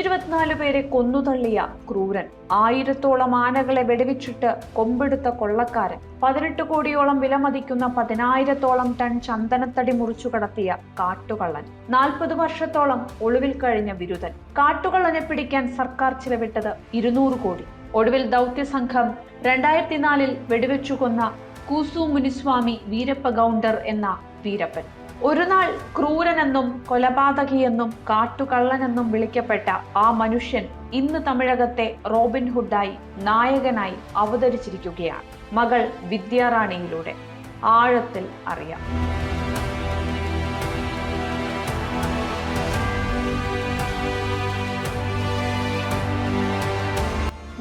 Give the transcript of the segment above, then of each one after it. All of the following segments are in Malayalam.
നൂറ്റി ഇരുപത്തിനാല് പേരെ കൊന്നുതള്ളിയ ക്രൂരൻ. ആയിരത്തോളം ആനകളെ വെടിവെച്ചിട്ട് കൊമ്പെടുത്ത കൊള്ളക്കാരൻ. പതിനെട്ട് കോടിയോളം വിലമതിക്കുന്ന പതിനായിരത്തോളം ടൺ ചന്ദനത്തടി മുറിച്ചു കടത്തിയ കാട്ടുകള്ളൻ. നാൽപ്പത് വർഷത്തോളം ഒളിവിൽ കഴിഞ്ഞ ബിരുദൻ. കാട്ടുകള്ളനെ പിടിക്കാൻ സർക്കാർ ചിലവിട്ടത് ഇരുന്നൂറ് കോടി. ഒടുവിൽ ദൗത്യസംഘം രണ്ടായിരത്തി നാലിൽ വെടിവെച്ചു കൊന്ന കൂസു മുനിസ്വാമി വീരപ്പ ഗൗണ്ടർ എന്ന വീരപ്പൻ. ഒരു നാൾ ക്രൂരനെന്നും കൊലപാതകിയെന്നും കാട്ടുകള്ളനെന്നും വിളിക്കപ്പെട്ട ആ മനുഷ്യൻ ഇന്ന് തമിഴകത്തെ റോബിൻഹുഡായി നായകനായി അവതരിച്ചിരിക്കുകയാണ്. മകൾ വിദ്യാറാണിയിലൂടെ. ആഴത്തിൽ അറിയാം.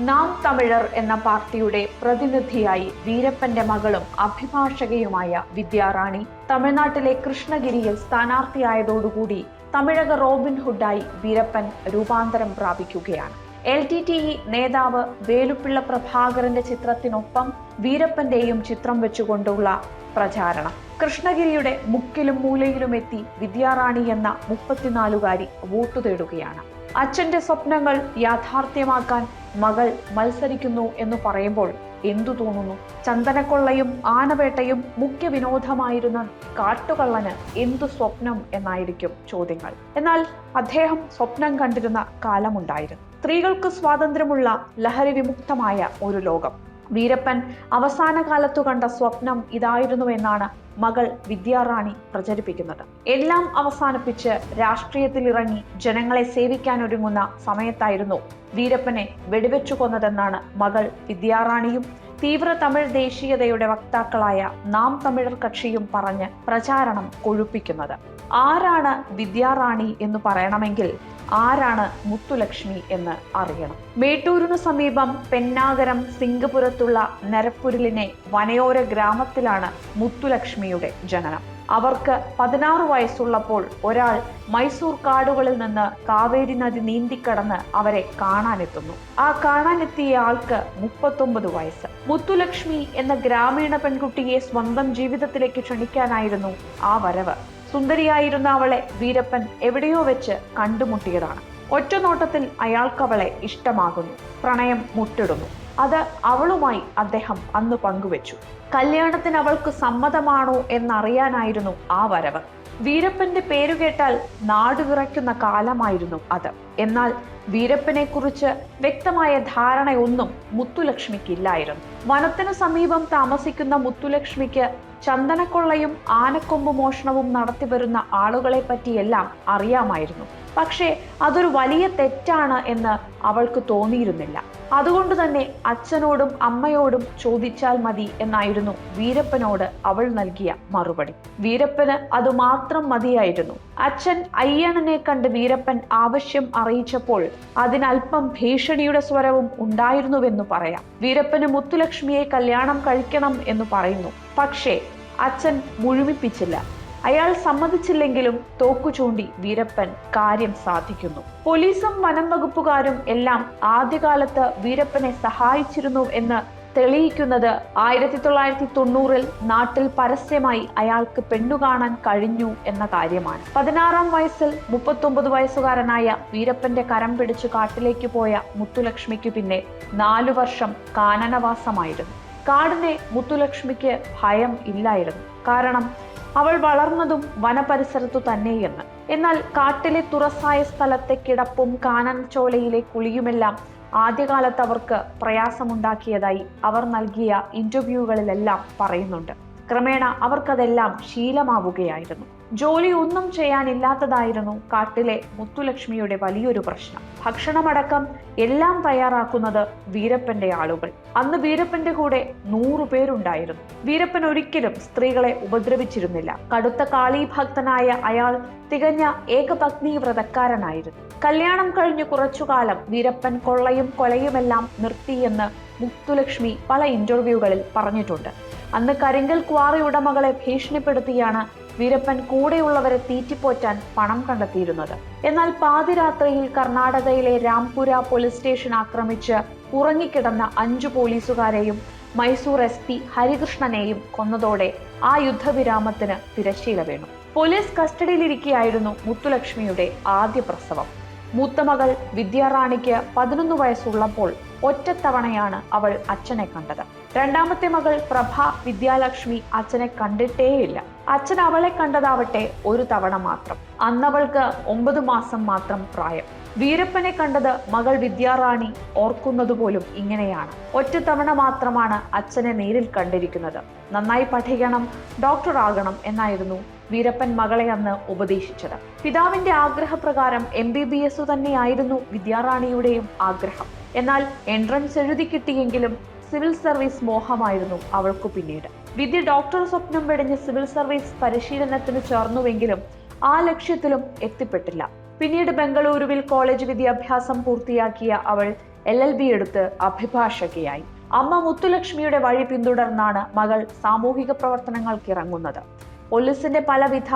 നാം തമിഴർ എന്ന പാർട്ടിയുടെ പ്രതിനിധിയായി വീരപ്പന്റെ മകളും അഭിഭാഷകയുമായ വിദ്യാറാണി തമിഴ്നാട്ടിലെ കൃഷ്ണഗിരിയിൽ സ്ഥാനാർത്ഥിയായതോടുകൂടി തമിഴക റോബിൻ ഹുഡായി വീരപ്പൻ രൂപാന്തരം പ്രാപിക്കുകയാണ്. എൽ ടി ടി ഇ നേതാവ് വേലുപ്പിള്ള പ്രഭാകരന്റെ ചിത്രത്തിനൊപ്പം വീരപ്പന്റെയും ചിത്രം വെച്ചുകൊണ്ടുള്ള പ്രചാരണം. കൃഷ്ണഗിരിയുടെ മുക്കിലും മൂലയിലും എത്തി വിദ്യാറാണി എന്ന മുപ്പത്തിനാലുകാരി വോട്ടു തേടുകയാണ്. അച്ഛന്റെ സ്വപ്നങ്ങൾ യാഥാർത്ഥ്യമാക്കാൻ മകൾ മത്സരിക്കുന്നു എന്ന് പറയുമ്പോൾ എന്തു തോന്നുന്നു? ചന്ദനക്കൊള്ളയും ആനവേട്ടയും മുഖ്യ വിനോദമായിരുന്ന കാട്ടുകള്ളന് എന്തു സ്വപ്നം എന്നായിരിക്കും ചോദ്യങ്ങൾ. എന്നാൽ അദ്ദേഹം സ്വപ്നം കണ്ടിരുന്ന കാലമുണ്ടായിരുന്നു. സ്ത്രീകൾക്ക് സ്വാതന്ത്ര്യമുള്ള ലഹരി വിമുക്തമായ ഒരു ലോകം. വീരപ്പൻ അവസാന കാലത്തു കണ്ട സ്വപ്നം ഇതായിരുന്നു എന്നാണ് മകൾ വിദ്യാറാണി പ്രചരിപ്പിക്കുന്നത്. എല്ലാം അവസാനിപ്പിച്ച് രാഷ്ട്രീയത്തിൽ ഇറങ്ങി ജനങ്ങളെ സേവിക്കാൻ ഒരുങ്ങുന്ന സമയത്തായിരുന്നു വീരപ്പനെ വെടിവെച്ചു കൊന്നതെന്നാണ് മകൾ വിദ്യാറാണിയും തീവ്ര തമിഴ് ദേശീയതയുടെ വക്താക്കളായ നാം തമിഴർ കക്ഷിയും പറഞ്ഞ് പ്രചാരണം കൊഴുപ്പിക്കുന്നത്. ആരാണ് വിദ്യാറാണി എന്ന് പറയണമെങ്കിൽ ആരാണ് മുത്തുലക്ഷ്മി എന്ന് അറിയണം. മേട്ടൂരിനു സമീപം പെന്നാഗരം സിംഗപുരത്തുള്ള നരപ്പുരലിനെ വനയോര ഗ്രാമത്തിലാണ് മുത്തുലക്ഷ്മിയുടെ ജനനം. അവർക്ക് പതിനാറ് വയസ്സുള്ളപ്പോൾ ഒരാൾ മൈസൂർ കാടുകളിൽ നിന്ന് കാവേരി നദി നീന്തിക്കടന്ന് അവരെ കാണാനെത്തുന്നു. ആ കാണാനെത്തിയ ആൾക്ക് മുപ്പത്തൊമ്പത് വയസ്സ്. മുത്തുലക്ഷ്മി എന്ന ഗ്രാമീണ പെൺകുട്ടിയെ സ്വന്തം ജീവിതത്തിലേക്ക് ക്ഷണിക്കാനായിരുന്നു ആ വരവ്. സുന്ദരിയായിരുന്ന അവളെ വീരപ്പൻ എവിടെയോ വെച്ച് കണ്ടുമുട്ടിയതാണ്. ഒറ്റ നോട്ടത്തിൽ അയാൾക്കവളെ ഇഷ്ടമാകുന്നു. പ്രണയം മുട്ടിടുന്നു. അത് അവളുമായി അദ്ദേഹം അന്ന് പങ്കുവെച്ചു. കല്യാണത്തിന് അവൾക്ക് സമ്മതമാണോ എന്നറിയാനായിരുന്നു ആ വരവ്. വീരപ്പന്റെ പേരു കേട്ടാൽ നാട് വിറയ്ക്കുന്ന കാലമായിരുന്നു അത്. എന്നാൽ വീരപ്പനെ കുറിച്ച് വ്യക്തമായ ധാരണയൊന്നും മുത്തുലക്ഷ്മിക്കില്ലായിരുന്നു. വനത്തിനു സമീപം താമസിക്കുന്ന മുത്തുലക്ഷ്മിക്ക് ചന്ദനക്കൊള്ളയും ആനക്കൊമ്പ് മോഷണവും നടത്തിവരുന്ന ആളുകളെ പറ്റിയെല്ലാം അറിയാമായിരുന്നു. പക്ഷേ അതൊരു വലിയ തെറ്റാണ് എന്ന് അവൾക്ക് തോന്നിയിരുന്നില്ല. അതുകൊണ്ട് തന്നെ അച്ഛനോടും അമ്മയോടും ചോദിച്ചാൽ മതി എന്നായിരുന്നു വീരപ്പനോട് അവൾ നൽകിയ മറുപടി. വീരപ്പന് അത് മാത്രം മതിയായിരുന്നു. അച്ഛൻ അയ്യണനെ കണ്ട് വീരപ്പൻ ആവശ്യം അറിയിച്ചപ്പോൾ അതിനൽപ്പം ഭീഷണിയുടെ സ്വരവും ഉണ്ടായിരുന്നുവെന്ന് പറയാം. വീരപ്പന് മുത്തുലക്ഷ്മിയെ കല്യാണം കഴിക്കണം എന്ന് പറയുന്നു. പക്ഷേ അച്ഛൻ മുഴുമിപ്പിച്ചില്ല. അയാൾ സമ്മതിച്ചില്ലെങ്കിലും തോക്കു ചൂണ്ടി വീരപ്പൻ കാര്യം സാധിക്കുന്നു. പോലീസും വനം വകുപ്പുകാരും എല്ലാം ആദ്യകാലത്ത് വീരപ്പനെ സഹായിച്ചിരുന്നു എന്ന് തെളിയിക്കുന്നത് ആയിരത്തി തൊള്ളായിരത്തി തൊണ്ണൂറിൽ നാട്ടിൽ പരസ്യമായി അയാൾക്ക് പെണ്ണു കാണാൻ കഴിഞ്ഞു എന്ന കാര്യമാണ്. പതിനാറാം വയസ്സിൽ മുപ്പത്തൊമ്പത് വയസ്സുകാരനായ വീരപ്പന്റെ കരം പിടിച്ചു കാട്ടിലേക്ക് പോയ മുത്തുലക്ഷ്മിക്ക് പിന്നെ നാലു വർഷം കാനനവാസമായിരുന്നു. കാടിനെ മുത്തുലക്ഷ്മിക്ക് ഭയം ഇല്ലായിരുന്നു. കാരണം അവൾ വളർന്നതും വനപരിസരത്തു തന്നെയെന്ന്. എന്നാൽ കാട്ടിലെ തുറസായ സ്ഥലത്തെ കിടപ്പും കാനൻചോലയിലെ കുളിയുമെല്ലാം ആദ്യകാലത്ത് അവർക്ക് പ്രയാസമുണ്ടാക്കിയതായി അവർ നൽകിയ ഇന്റർവ്യൂകളിലെല്ലാം പറയുന്നുണ്ട്. ക്രമേണ അവർക്കതെല്ലാം ശീലമാവുകയായിരുന്നു. ജോലി ഒന്നും ചെയ്യാനില്ലാത്തതായിരുന്നു കാട്ടിലെ മുത്തുലക്ഷ്മിയുടെ വലിയൊരു പ്രശ്നം. ഭക്ഷണമടക്കം എല്ലാം തയ്യാറാക്കുന്നത് വീരപ്പന്റെ ആളുകൾ. അന്ന് വീരപ്പന്റെ കൂടെ നൂറു പേരുണ്ടായിരുന്നു. വീരപ്പൻ ഒരിക്കലും സ്ത്രീകളെ ഉപദ്രവിച്ചിരുന്നില്ല. കടുത്ത കാളീഭക്തനായ അയാൾ തികഞ്ഞ ഏകപത്നി വ്രതക്കാരനായിരുന്നു കല്യാണം കഴിഞ്ഞു കുറച്ചുകാലം വീരപ്പൻ കൊള്ളയും കൊലയുമെല്ലാം നിർത്തിയെന്ന് മുത്തുലക്ഷ്മി പല ഇന്റർവ്യൂകളിൽ പറഞ്ഞിട്ടുണ്ട്. അന്ന് കരിങ്കൽ ക്വാറി ഉടമകളെ ഭീഷണിപ്പെടുത്തിയാണ് വീരപ്പൻ കൂടെയുള്ളവരെ തീറ്റിപ്പോറ്റാൻ പണം കണ്ടെത്തിയിരുന്നത്. എന്നാൽ പാതിരാത്രിയിൽ കർണാടകയിലെ രാംപുര പോലീസ് സ്റ്റേഷൻ ആക്രമിച്ച് ഉറങ്ങിക്കിടന്ന അഞ്ചു പോലീസുകാരെയും മൈസൂർ എസ് പി ഹരികൃഷ്ണനെയും കൊന്നതോടെ ആ യുദ്ധവിരാമത്തിന് തിരശ്ശീല വീണു. പോലീസ് കസ്റ്റഡിയിലിരിക്കെയായിരുന്നു മുത്തുലക്ഷ്മിയുടെ ആദ്യ പ്രസവം. മൂത്തമകൾ വിദ്യാറാണിക്ക് പതിനൊന്ന് വയസ്സുള്ളപ്പോൾ ഒറ്റത്തവണയാണ് അവൾ അച്ഛനെ കണ്ടത്. രണ്ടാമത്തെ മകൾ പ്രഭ വിദ്യാലക്ഷ്മി അച്ഛനെ കണ്ടിട്ടേയില്ല. അച്ഛൻ അവളെ കണ്ടതാവട്ടെ ഒരു തവണ മാത്രം. അന്നവൾക്ക് ഒമ്പത് മാസം മാത്രം പ്രായം. വീരപ്പനെ കണ്ടത് മകൾ വിദ്യാറാണി ഓർക്കുന്നതുപോലും ഇങ്ങനെയാണ്. ഒറ്റ തവണ മാത്രമാണ് അച്ഛനെ നേരിൽ കണ്ടിരിക്കുന്നത്. നന്നായി പഠിക്കണം ഡോക്ടർ ആകണം എന്നായിരുന്നു വീരപ്പൻ മകളെ അന്ന് ഉപദേശിച്ചത്. പിതാവിന്റെ ആഗ്രഹപ്രകാരം എം ബി ബി എസ് തന്നെയായിരുന്നു വിദ്യാറാണിയുടെയും ആഗ്രഹം. എന്നാൽ എൻട്രൻസ് എഴുതി കിട്ടിയെങ്കിലും സിവിൽ സർവീസ് മോഹമായിരുന്നു അവൾക്കു പിന്നീട്. വിദ്യ ഡോക്ടർ സ്വപ്നം വെടിഞ്ഞ് സിവിൽ സർവീസ് പരിശീലനത്തിന് ചേർന്നുവെങ്കിലും ആ ലക്ഷ്യത്തിലും എത്തിപ്പെട്ടില്ല. പിന്നീട് ബംഗളൂരുവിൽ കോളേജ് വിദ്യാഭ്യാസം പൂർത്തിയാക്കിയ അവൾ എൽ എൽ ബി എടുത്ത് അഭിഭാഷകയായി. അമ്മ മുത്തുലക്ഷ്മിയുടെ വഴി പിന്തുടർന്നാണ് മകൾ സാമൂഹിക പ്രവർത്തനങ്ങൾക്ക് ഇറങ്ങുന്നത്. പോലീസിന്റെ പലവിധ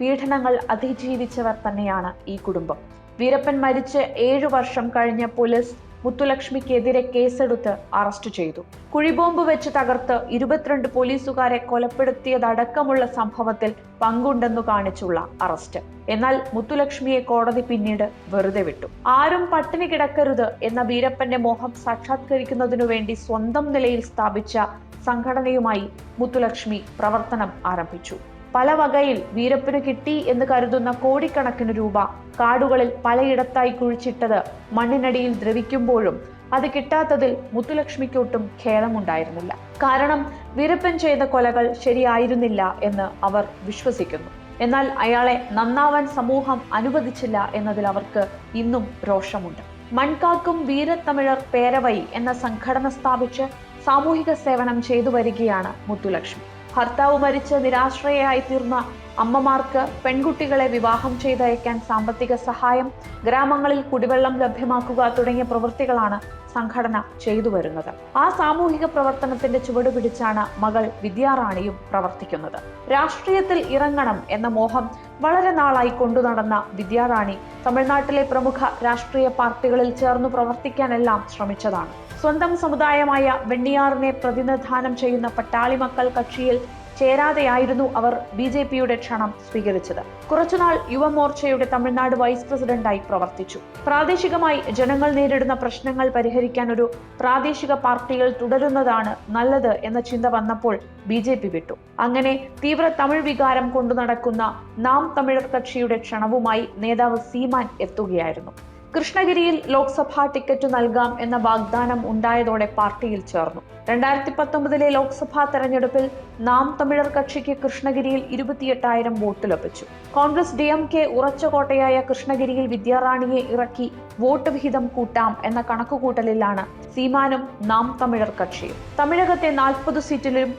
പീഡനങ്ങൾ അതിജീവിച്ചവർ തന്നെയാണ് ഈ കുടുംബം. വീരപ്പൻ മരിച്ച് ഏഴു വർഷം കഴിഞ്ഞ പോലീസ് മുത്തുലക്ഷ്മിക്കെതിരെ കേസെടുത്ത് അറസ്റ്റ് ചെയ്തു. കുഴിബോംബ് വെച്ച് തകർത്ത് ഇരുപത്തിരണ്ട് പോലീസുകാരെ കൊലപ്പെടുത്തിയതടക്കമുള്ള സംഭവത്തിൽ പങ്കുണ്ടെന്നു കാണിച്ചുള്ള അറസ്റ്റ്. എന്നാൽ മുത്തുലക്ഷ്മിയെ കോടതി പിന്നീട് വെറുതെ വിട്ടു. ആരും പട്ടിണി കിടക്കരുത് എന്ന വീരപ്പന്റെ മോഹം സാക്ഷാത്കരിക്കുന്നതിനു വേണ്ടി സ്വന്തം നിലയിൽ സ്ഥാപിച്ച സംഘടനയുമായി മുത്തുലക്ഷ്മി പ്രവർത്തനം ആരംഭിച്ചു. പല വകയിൽ വീരപ്പിന് കിട്ടി എന്ന് കരുതുന്ന കോടിക്കണക്കിന് രൂപ കാടുകളിൽ പലയിടത്തായി കുഴിച്ചിട്ടത് മണ്ണിനടിയിൽ ദ്രവിക്കുമ്പോഴും അത് കിട്ടാത്തതിൽ മുത്തുലക്ഷ്മിക്കൊട്ടും ഖേദമുണ്ടായിരുന്നില്ല. കാരണം വീരപ്പൻ ചെയ്ത കൊലകൾ ശരിയായിരുന്നില്ല എന്ന് അവർ വിശ്വസിക്കുന്നു. എന്നാൽ അയാളെ നന്നാവാൻ സമൂഹം അനുവദിച്ചില്ല എന്നതിൽ അവർക്ക് ഇന്നും രോഷമുണ്ട്. മൺകാക്കും വീരത്തമിഴർ പേരവൈ എന്ന സംഘടന സ്ഥാപിച്ച് സാമൂഹിക സേവനം ചെയ്തു വരികയാണ് മുത്തുലക്ഷ്മി. ഭർത്താവ് മരിച്ച് നിരാശ്രയയായി തീർന്ന അമ്മമാർക്ക് പെൺകുട്ടികളെ വിവാഹം ചെയ്തയക്കാൻ സാമ്പത്തിക സഹായം ഗ്രാമങ്ങളിൽ കുടിവെള്ളം ലഭ്യമാക്കുക തുടങ്ങിയ പ്രവൃത്തികളാണ് സംഘടന ചെയ്തു വരുന്നത്. ആ സാമൂഹിക പ്രവർത്തനത്തിന്റെ ചുവടുപിടിച്ചാണ് മകൾ വിദ്യാറാണിയും പ്രവർത്തിക്കുന്നത്. രാഷ്ട്രീയത്തിൽ ഇറങ്ങണം എന്ന മോഹം വളരെ നാളായി കൊണ്ടു നടന്ന വിദ്യാറാണി തമിഴ്നാട്ടിലെ പ്രമുഖ രാഷ്ട്രീയ പാർട്ടികളിൽ ചേർന്നു പ്രവർത്തിക്കാനെല്ലാം ശ്രമിച്ചതാണ്. സ്വന്തം സമുദായമായ വെണ്ണിയാറിനെ പ്രതിനിധാനം ചെയ്യുന്ന പട്ടാളി മക്കൾ കക്ഷിയിൽ ചേരാതെയായിരുന്നു അവർ ബി ജെ പിയുടെ ക്ഷണം സ്വീകരിച്ചത്. കുറച്ചുനാൾ യുവമോർച്ചയുടെ തമിഴ്നാട് വൈസ് പ്രസിഡന്റായി പ്രവർത്തിച്ചു. പ്രാദേശികമായി ജനങ്ങൾ നേരിടുന്ന പ്രശ്നങ്ങൾ പരിഹരിക്കാൻ ഒരു പ്രാദേശിക പാർട്ടികൾ തുടരുന്നതാണ് നല്ലത് എന്ന ചിന്ത വന്നപ്പോൾ ബി ജെ പി വിട്ടു. അങ്ങനെ തീവ്ര തമിഴ് വികാരം കൊണ്ടു നടക്കുന്ന നാം തമിഴർ കക്ഷിയുടെ ക്ഷണവുമായി നേതാവ് സീമാൻ എത്തുകയായിരുന്നു. കൃഷ്ണഗിരിയിൽ ലോക്സഭാ ടിക്കറ്റ് നൽകാം എന്ന വാഗ്ദാനം ഉണ്ടായതോടെ പാർട്ടിയിൽ ചേർന്നു. രണ്ടായിരത്തി പത്തൊമ്പതിലെ ലോക്സഭാ തെരഞ്ഞെടുപ്പിൽ നാം തമിഴർ കക്ഷിക്ക് കൃഷ്ണഗിരിയിൽ ഇരുപത്തിയെട്ടായിരം വോട്ട് ലഭിച്ചു. കോൺഗ്രസ് ഡി എം കെ ഉറച്ച കോട്ടയായ കൃഷ്ണഗിരിയിൽ വിദ്യാറാണിയെ ഇറക്കി വോട്ട് വിഹിതം കൂട്ടാം എന്ന കണക്കുകൂട്ടലിലാണ് സീമാനും നാം തമിഴർ കക്ഷിയും. തമിഴകത്തെ നാൽപ്പത് സീറ്റിലും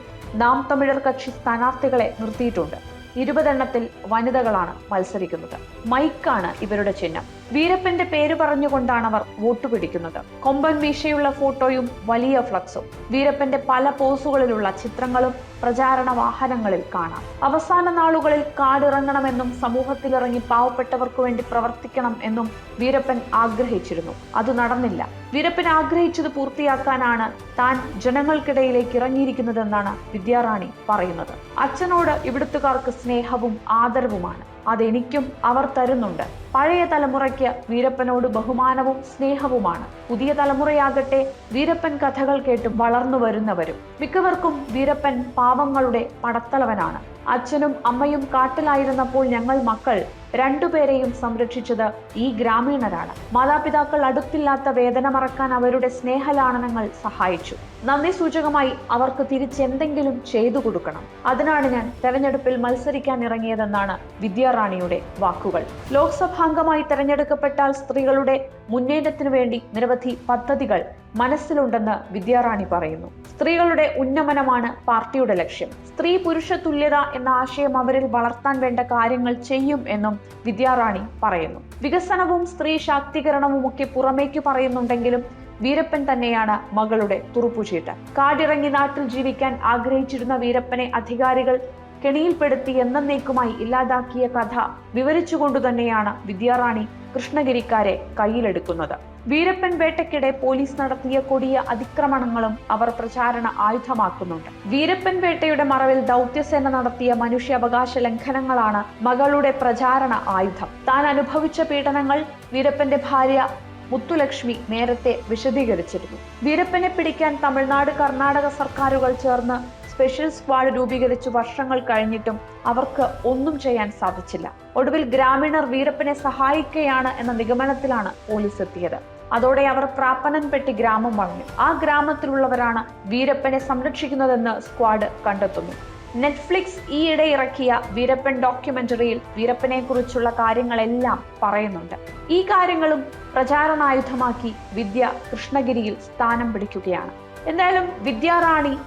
നാം തമിഴർ കക്ഷി സ്ഥാനാർത്ഥികളെ നിർത്തിയിട്ടുണ്ട്. ഇരുപതെണ്ണത്തിൽ വനിതകളാണ് മത്സരിക്കുന്നത്. മൈക്കാണ് ഇവരുടെ ചിഹ്നം. വീരപ്പന്റെ പേര് പറഞ്ഞുകൊണ്ടാണ് അവർ വോട്ട് പിടിക്കുന്നത്. കൊമ്പൻ വീശയുള്ള ഫോട്ടോയും വലിയ ഫ്ലക്സും. വീരപ്പന്റെ പല പോസുകളിലുള്ള ചിത്രങ്ങളും പ്രചാരണ വാഹനങ്ങളിൽ കാണാം. അവസാന നാളുകളിൽ കാടിറങ്ങണമെന്നും സമൂഹത്തിലിറങ്ങി പാവപ്പെട്ടവർക്ക് വേണ്ടി പ്രവർത്തിക്കണം എന്നും വീരപ്പൻ ആഗ്രഹിച്ചിരുന്നു. അത് നടന്നില്ല. വീരപ്പൻ ആഗ്രഹിച്ചത് പൂർത്തിയാക്കാനാണ് താൻ ജനങ്ങൾക്കിടയിലേക്ക് ഇറങ്ങിയിരിക്കുന്നതെന്നാണ് വിദ്യാറാണി പറയുന്നത്. അച്ഛനോട് ഇവിടുത്തുകാർക്ക് സ്നേഹവും ആദരവുമാണ്. അതെനിക്കും അവർ തരുന്നുണ്ട്. പഴയ തലമുറയ്ക്ക് വീരപ്പനോട് ബഹുമാനവും സ്നേഹവുമാണ്. പുതിയ തലമുറയാകട്ടെ വീരപ്പൻ കഥകൾ കേട്ട് വളർന്നു വരുന്നവരും. മിക്കവർക്കും വീരപ്പൻ പാവങ്ങളുടെ പടത്തലവനാണ്. അച്ഛനും അമ്മയും കാട്ടിലായിരുന്നപ്പോൾ ഞങ്ങൾ മക്കൾ രണ്ടുപേരെയും സംരക്ഷിച്ചത് ഈ ഗ്രാമീണരാണ്. മാതാപിതാക്കൾ അടുത്തില്ലാത്ത വേദന മറക്കാൻ അവരുടെ സ്നേഹലാളനങ്ങൾ സഹായിച്ചു. നന്ദി സൂചകമായി അവർക്ക് തിരിച്ചെന്തെങ്കിലും ചെയ്തു കൊടുക്കണം. അതിനാണ് ഞാൻ തെരഞ്ഞെടുപ്പിൽ മത്സരിക്കാൻ ഇറങ്ങിയതെന്നാണ് വിദ്യാറാണിയുടെ വാക്കുകൾ. ലോക്സഭാംഗമായി തെരഞ്ഞെടുക്കപ്പെട്ടാൽ സ്ത്രീകളുടെ മുന്നേറ്റത്തിനു വേണ്ടി നിരവധി പദ്ധതികൾ മനസ്സിലുണ്ടെന്ന് വിദ്യാറാണി പറയുന്നു. സ്ത്രീകളുടെ ഉന്നമനമാണ് പാർട്ടിയുടെ ലക്ഷ്യം. സ്ത്രീ പുരുഷ തുല്യത എന്ന ആശയം അവരിൽ വളർത്താൻ വേണ്ട കാര്യങ്ങൾ ചെയ്യും എന്നും വിദ്യാറാണി പറയുന്നു. വികസനവും സ്ത്രീ ശാക്തീകരണവും ഒക്കെ പുറമേക്ക് പറയുന്നുണ്ടെങ്കിലും വീരപ്പൻ തന്നെയാണ് മകളുടെ തുറുപ്പുചീട്ട്. കാടിറങ്ങി നാട്ടിൽ ജീവിക്കാൻ ആഗ്രഹിച്ചിരുന്ന വീരപ്പനെ അധികാരികൾ കെണിയിൽപ്പെടുത്തി എന്നേക്കുമായി ഇല്ലാതാക്കിയ കഥ വിവരിച്ചുകൊണ്ടു തന്നെയാണ് വിദ്യാറാണി കൃഷ്ണഗിരിക്കാരെ കയ്യിലെടുക്കുന്നത്. വീരപ്പൻ വേട്ടയ്ക്കിടെ പോലീസ് നടത്തിയ കൊടിയ അതിക്രമണങ്ങളും അവർ പ്രചാരണ ആയുധമാക്കുന്നുണ്ട്. വീരപ്പൻ വേട്ടയുടെ മറവിൽ ദൗത്യസേന നടത്തിയ മനുഷ്യാവകാശ ലംഘനങ്ങളാണ് മകളുടെ പ്രചാരണ ആയുധം. താൻ അനുഭവിച്ച പീഡനങ്ങൾ വീരപ്പന്റെ ഭാര്യ മുത്തുലക്ഷ്മി നേരത്തെ വിശദീകരിച്ചിരുന്നു. വീരപ്പനെ പിടിക്കാൻ തമിഴ്നാട് കർണാടക സർക്കാരുകൾ ചേർന്ന് സ്പെഷ്യൽ സ്ക്വാഡ് രൂപീകരിച്ചു വർഷങ്ങൾ കഴിഞ്ഞിട്ടും അവർക്ക് ഒന്നും ചെയ്യാൻ സാധിച്ചില്ല. ഒടുവിൽ ഗ്രാമീണർ വീരപ്പനെ സഹായിക്കുകയാണ് എന്ന നിഗമനത്തിലാണ് പോലീസ് എത്തിയത്. അതോടെ അവർ പ്രാപ്പനൻപെട്ടി ഗ്രാമം വളഞ്ഞു. ആ ഗ്രാമത്തിലുള്ളവരാണ് വീരപ്പനെ സംരക്ഷിക്കുന്നതെന്ന് സ്ക്വാഡ് കണ്ടെത്തുന്നു. നെറ്റ്ഫ്ലിക്സ് ഈയിടെ ഇറക്കിയ വീരപ്പൻ ഡോക്യുമെന്ററിയിൽ വീരപ്പനെ കുറിച്ചുള്ള കാര്യങ്ങളെല്ലാം പറയുന്നുണ്ട്. ഈ കാര്യങ്ങളും പ്രചാരണായുധമാക്കി വിദ്യ കൃഷ്ണഗിരിയിൽ സ്ഥാനം പിടിക്കുകയാണ്. എന്തായാലും വിദ്യാറാണി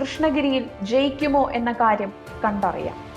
കൃഷ്ണഗിരിയിൽ ജയിക്കുമോ എന്ന കാര്യം കണ്ടറിയാം.